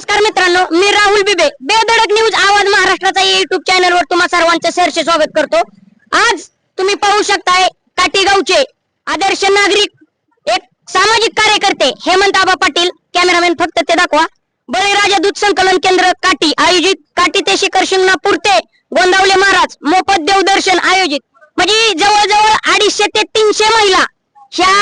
नमस्कार मित्रांनो मी राहुल बिबे. बेधडक न्यूज आवाज महाराष्ट्राचा युट्यूब चॅनल वर तुम्हा सर्वांचं सहर्ष स्वागत करतो. आज तुम्ही पाहू शकताय काटेगावचे आदर्श नागरिक एक सामाजिक कार्यकर्ते हेमंत आबा पाटील. कॅमेरामॅन फक्त ते दाखवा. बळीराजा दूध संकलन केंद्र काटी. आयोजित काटी ते शिखर शिंगणापूर ते गोंदावले महाराज. मोफत देवदर्शन आयोजित. म्हणजे जवळजवळ अडीचशे ते तीनशे महिला ह्या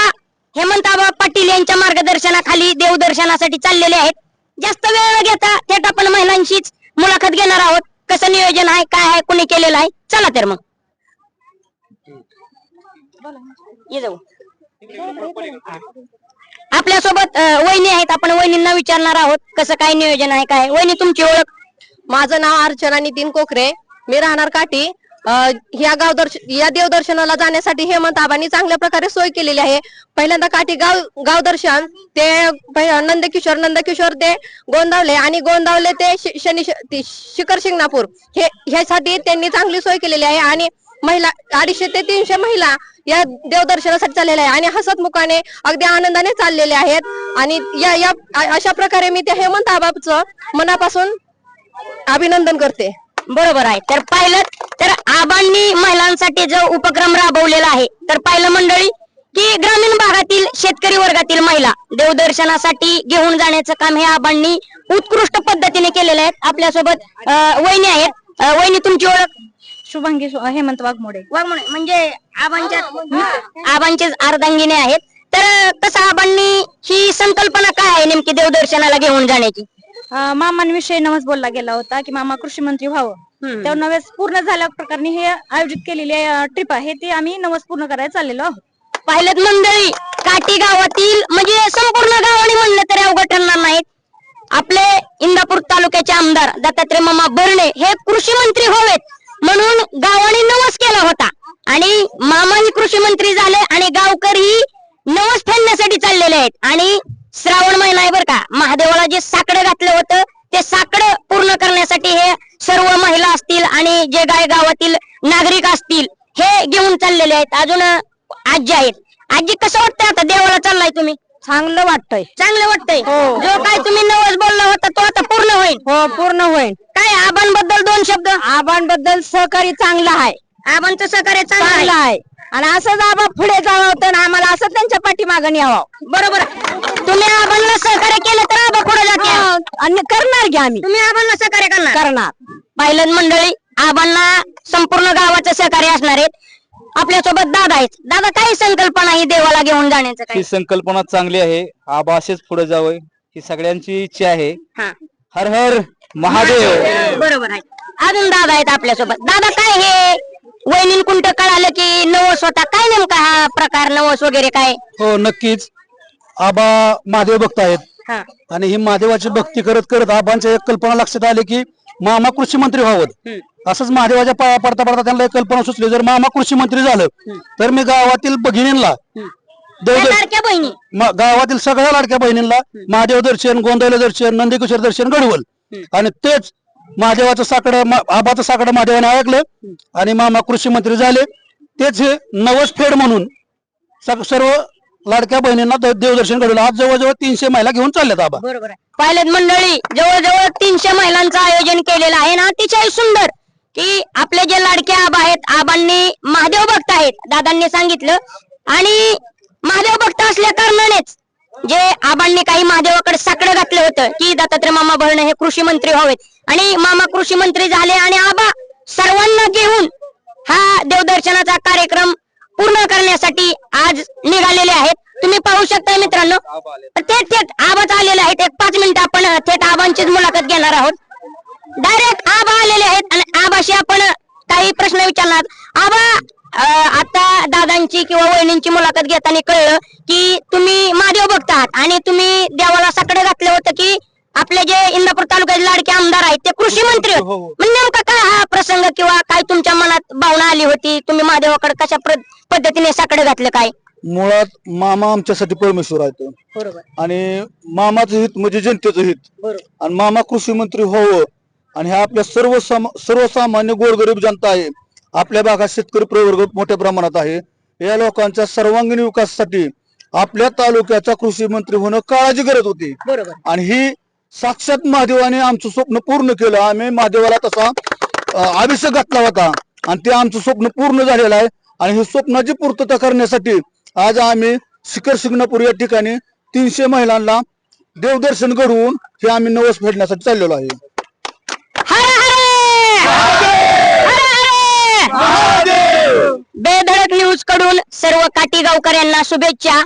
हेमंत आबा पाटील यांच्या मार्गदर्शनाखाली देवदर्शनासाठी चाललेले आहेत. जास्त वेळ न घेता थेट आपण महिलांशीच मुलाखत घेणार आहोत. कसं नियोजन आहे काय आहे कोणी केलेलं आहे? चला तर मग. ये जाऊ. आपल्यासोबत वहिनी आहेत. आपण वहिनींना विचारणार आहोत कसं काय नियोजन आहे काय? वहिनी तुमची ओळख? माझं नाव अर्चना नितीन कोखरे मी राहणार काठी. या गाव दर्शन या देवदर्शनाला जाण्यासाठी हेमंत आबांनी चांगल्या प्रकारे सोय केलेली आहे. पहिल्यांदा काठी गाव गाव दर्शन ते नंदकिशोर नंदकिशोर ते गोंदावले आणि गोंदावले ते शनि शनी शिखर शिंगणापूर. हे ह्यासाठी त्यांनी चांगली सोय केलेली आहे आणि महिला अडीचशे ते तीनशे महिला या देवदर्शनासाठी चाललेल्या आहे आणि हसतमुखाने अगदी आनंदाने चाललेले आहेत. आणि या या अशा प्रकारे मी त्या हेमंत आबाचं मनापासून अभिनंदन करते. बरोबर आहे. तर पाहिलं तर आबांनी महिलांसाठी जो उपक्रम राबवलेला आहे तर पाहिलं मंडळी की ग्रामीण भागातील शेतकरी वर्गातील महिला देवदर्शनासाठी घेऊन जाण्याचं काम हे आबांनी उत्कृष्ट पद्धतीने केलेलं आहे. आपल्यासोबत वहिनी आहेत. वहिनी तुमची ओळख? शुभांगी हेमंत वाघमोडे. वाघमोडे म्हणजे आबांच्या आबांचेच अर्धांगिनी आहेत. तर कसं आबांनी ही संकल्पना काय आहे नेमकी देवदर्शनाला घेऊन जाण्याची? मामांविषयी नवस बोलला गेला होता की मामा कृषी मंत्री व्हावं. तेव्हा नवस पूर्ण झाल्या प्रकारे हे आयोजित केलेली ट्रिप आहे. ते आम्ही नवस पूर्ण करायला चाललेलो आहोत. पाहिलं मंडळी काटी गावातील म्हणजे संपूर्ण गावाने म्हणलं तरी अवघड ठरणार नाहीत. आपले इंदापूर तालुक्याचे आमदार दत्तात्रय मामा भरणे हे कृषी मंत्री व्हावेत म्हणून गावाने नवस केला होता. आणि मामाही कृषी मंत्री झाले आणि गावकरी नवस फेडण्यासाठी चाललेले आहेत. आणि श्रावण महिना आहे बरं का महादेवाला जे साकडं घातलं होतं ते साकडं पूर्ण करण्यासाठी हे सर्व महिला असतील आणि जे गाय गावातील नागरिक असतील हे घेऊन चाललेले आहेत. अजून आजी आहेत. आजी कसं वाटतंय आता? देवाला चाललाय तुम्ही? चांगलं वाटतंय. चांगलं वाटतंय? जो काय तुम्ही नवस बोलला होता तो आता पूर्ण होईल? हो पूर्ण होईल. काय आबांबद्दल दोन शब्द? आबांबद्दल सहकारी चांगलं आहे. आबांचं सहकार्य चांगलं चांगलं आहे. आणि असंच आबा पुढे जावं होतं ना आम्हाला असं त्यांच्या पाठीमागं यावं बरोबर. आहे. तुम्ही आबांना सहकार्य केलं तर आबा पुढे जाते आणि करणार घ्या आम्ही. तुम्ही आबांना सहकार्य करणार. करणार. पाहिलं मंडळी आबांना संपूर्ण गावाचं सहकार्य असणार आहेत. आपल्यासोबत दादा आहेत. दादा काय संकल्पना ही देवाला घेऊन जाण्याचं काय ही संकल्पना चांगली आहे. आबा असेच पुढे जावं. ही सगळ्यांची इच्छा आहे. हा. हर हर महादेव. बरोबर आहे. अजून दादा आहेत आपल्यासोबत. दादा काय हे? वहिनीन कुंट कळालं की नवस होता. काय नेमका हा प्रकार नवस वगैरे काय? हो नक्कीच. आबा महादेव भक्त आहेत हा. आणि ही महादेवाची भक्ती करत करत आबांच्या एक कल्पना लक्षात आली की मामा कृषी मंत्री व्हावं. असंच महादेवाच्या पाया पडता पडता त्यांना एक कल्पना सुचली. जर मामा कृषी मंत्री झालं तर मी गावातील भगिनींना त्या देवदर्शन लाडक्या बहिणी. म- गावातील सगळ्या लाडक्या बहिणींना महादेव दर्शन गोंदवले दर्शन नंदीकिशोर दर्शन घडवल. आणि तेच महादेवाचं साकडं आबाचं साकडं महादेवाने ऐकलं आणि मामा कृषी मंत्री झाले. तेच हे नवस फेड म्हणून सर्व लाडक्या बहिणींना देवदर्शन घडवलं. आज जवळजवळ तीनशे महिला घेऊन चालल्यात आबा. बरोबर पाहिलेत मंडळी जवळजवळ तीनशे महिलांचं आयोजन केलेलं आहे ना? अतिशय सुंदर की आपले जे लाडके आबा आहेत आबांनी महादेव भक्त आहेत दादांनी सांगितलं. आणि महादेव भक्त असल्या कारणानेच जे आबांनी काही महादेवाकडे साकडं घातलं होतं की दत्तात्रय मामा भरणं हे कृषी मंत्री व्हावेत. आणि मामा कृषी मंत्री झाले आणि आबा सर्वांना घेऊन हा देवदर्शनाचा कार्यक्रम पूर्ण करण्यासाठी आज निघालेले आहेत. तुम्ही पाहू शकता मित्रांनो थेट थेट आबाच आलेले आहेत. एक पाच मिनिट आपण थेट आबांचीच मुलाखत घेणार आहोत. डायरेक्ट आबा आलेले आहेत आणि आबाशी आपण काही प्रश्न विचारणार. आबा आता दादांची किंवा वहिनींची मुलाखत घेताना कळलं की तुम्ही महादेव भक्त आहात आणि तुम्ही देवाला साकडे घातलं होतं की आपले जे इंदापूर तालुक्याचे लाडके आमदार आहेत ते कृषी मंत्री होते. मग नेमका काय हा प्रसंग किंवा काय तुमच्या मनात भावना आली होती? तुम्ही महादेवाकडे कशा पद्धतीने साकडे घातलं काय? मुळात मामा आमच्यासाठी परमेश्वर आहेत. आणि मामाचं हित म्हणजे जनतेचं हित. बरोबर. आणि मामा कृषी मंत्री व्हावं. आणि ह्या आपल्या सर्व सम- सर्वसामान्य गोरगरीब जनता आहे. आपल्या भागात शेतकरी प्रवर्ग मोठ्या प्रमाणात आहे. या लोकांच्या सर्वांगीण विकासासाठी आपल्या तालुक्याचा कृषी मंत्री होणं काळाची गरज होती. बरोबर. आणि ही साक्षात महादेवाने आमचं स्वप्न पूर्ण केलं. आम्ही महादेवाला तसा अं, अभिषेक घातला होता. आणि ते आमचं स्वप्न पूर्ण झालेलं आहे. आणि हे स्वप्नाची पूर्तता करण्यासाठी आज आम्ही शिखर शिंगणापूर या ठिकाणी तीनशे महिलांना देवदर्शन घडवून हे आम्ही नवस फेडण्यासाठी चाललेलो आहे हर हर! हर हर! बेधडक न्यूजकडून गावकर यांना शुभेच्छा.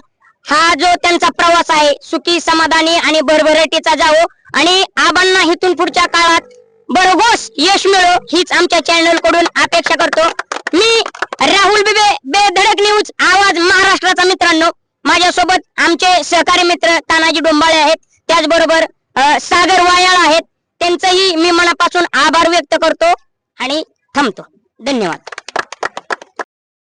हा जो त्यांचा प्रवास आहे सुखी समाधानी आणि भरभराटीचा जावो आणि आबांना इथून पुढच्या काळात बरोबर यश मिळो हीच आमच्या चॅनलकडून अपेक्षा करतो. मी राहुल बिबे बेधडक न्यूज आवाज महाराष्ट्राचा मित्रांनो. माझ्यासोबत आमचे सहकारी मित्र तानाजी डोंबाळे आहेत. त्याचबरोबर सागर वायाळ आहेत. त्यांचंही मी मनापासून आभार व्यक्त करतो आणि थांबतो. धन्यवाद.